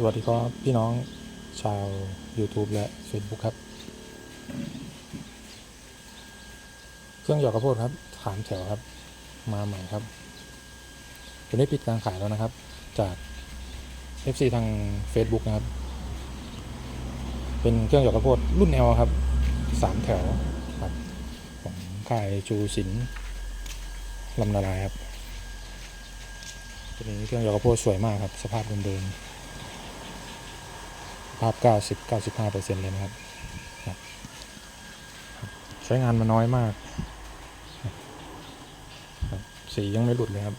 สวัสดีครับพี่น้องชาว YouTube และ Facebook ครับ เครื่องหยอกข้าวโพดครับถามแถวครับ มาใหม่ครับตัวนี้ปิดการขายแล้วนะครับ จาก FC ทาง Facebook นะครับ เป็นเครื่องหยอกข้าวโพดรุ่น L ครับสามแถวครับ ของค่ายจูสินลำนาลายครับตัวนี้เครื่องหยอกข้าวโพดสวยมากครับ สภาพเดิมๆ ภาพ 90 95เปอร์เซ็นต์เลยนะครับ ใช้งานมาน้อยมาก สียังไม่หลุดเลยครับ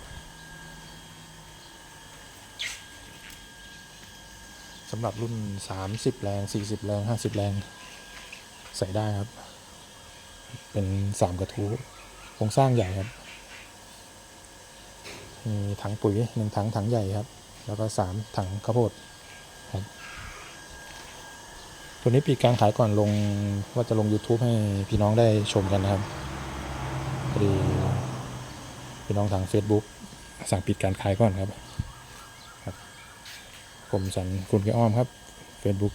สำหรับรุ่น 30 แรง 40 แรง 50 แรง ใส่ได้ครับ เป็น 3 กระทู้โครงสร้างใหญ่ครับ มีถังปุ๋ยหนึ่งถังถังใหญ่ครับ แล้วก็ 3 ถังข้าวโพด ตัวนี้ปิดการขายก่อนลงว่าจะลง YouTube ให้พี่น้องได้ชมกันนะครับพอดีพี่น้องทาง Facebook สั่งปิดการขายก่อนครับครับกรมสันคุณแกอ้อมครับ Facebook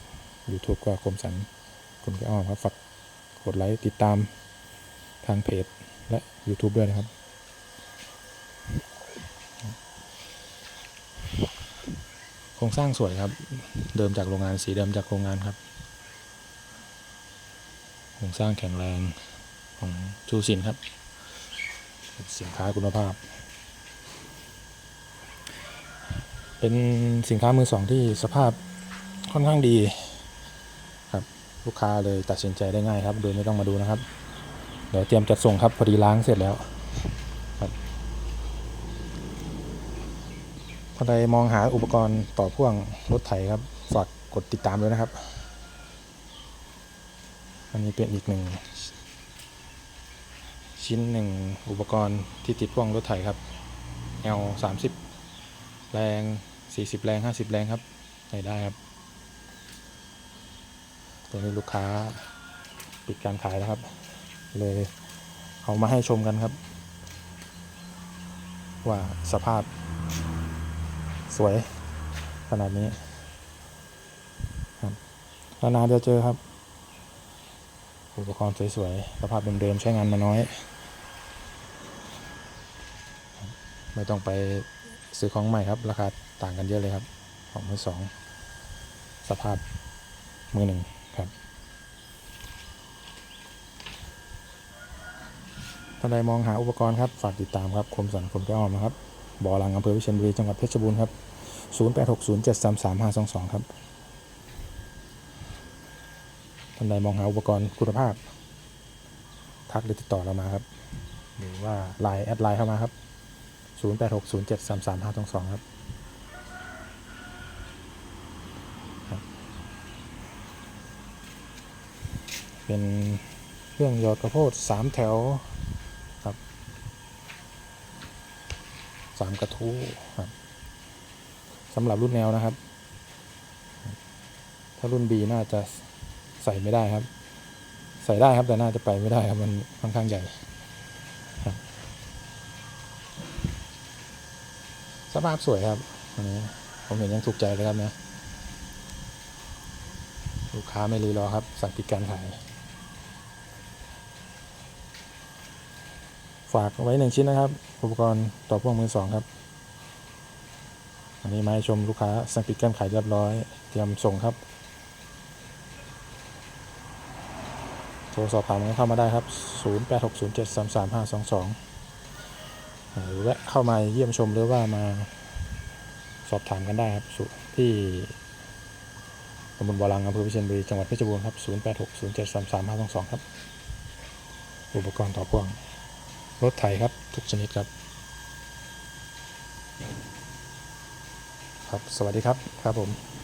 YouTube ก็กรมสันคุณแกอ้อมครับฝากกดไลค์ติดตามทางเพจและ YouTube ด้วยนะครับโครงสร้างสวยครับ เดิมจากโรงงานสีเดิมจากโรงงานครับ โครงสร้างแข็งแรงของชูสินครับ สินค้าคุณภาพ เป็นสินค้ามือสองที่สภาพค่อนข้างดีครับลูกค้าเลยตัดสินใจได้ง่ายครับ โดยไม่ต้องมาดูนะครับ เดี๋ยวเตรียมจัดส่งครับพอดีล้างเสร็จแล้วครับท่านใดมองหาอุปกรณ์ต่อพ่วงรถไถครับฝากกดติดตามด้วยนะครับ อันนี้เป็นอีกหนึ่งชิ้นหนึ่งอุปกรณ์ที่ติดพ่วงรถไถครับ L 30 แรง 40 แรง 50 แรงครับใส่ได้ครับตัวนี้ลูกค้าปิดการขายแล้วครับ เลยเอามาให้ชมกันครับ ว่าสภาพสวยขนาดนี้ครับนานๆจะเจอครับ อุปกรณ์สวยๆสภาพเดิมๆใช้งานมาน้อย ไม่ต้องไปซื้อของใหม่ครับ ราคาต่างกันเยอะเลยครับ ของมือสอง สภาพมือหนึ่งครับท่านใดมองหาอุปกรณ์ครับ ฝากติดตามครับคมสันคนแก้วอ้อมนะครับบ่อลังอำเภอวิเชียรบุรีจังหวัดเพชรบูรณ์ครับ 0860733522 ครับานใดมองหาอุปกรณ์คุณภาพ ทักหรือติดต่อเรามาครับ หรือว่าไลน์แอดไลน์เข้ามาครับ 0860733522 ครับเป็นเครื่องยอดกระโพดสามแถวครับสามกระทู้ครับสำหรับรุ่นแนวนะครับ ถ้ารุ่น B น่าจะ ใส่ไม่ได้ครับ ใส่ได้ครับแต่น่าจะไปไม่ได้ครับมันค่อนข้างใหญ่ครับสภาพสวยครับอันนี้ผมเห็นยังถูกใจเลยครับนะลูกค้าไม่รีรอครับสั่งปิดการขาย ฝากไว้หนึ่งชิ้นนะครับ อุปกรณ์ต่อพ่วงมือสองครับอันนี้มาให้ชมลูกค้าสั่งปิดการขายเรียบร้อย เตรียมส่งครับ โทรสอบถามกันเข้ามาได้ครับ 0860733522หรือแวะเข้ามาเยี่ยมชมหรือว่ามาสอบถามกันได้ครับที่ตำบลบาลังอำเภอพิเชียรบุรีจังหวัดเพชรบูรณ์ครับ 0860733522 ครับ อุปกรณ์ต่อพ่วง รถไถครับ ทุกชนิดครับ ครับ สวัสดีครับ ครับผม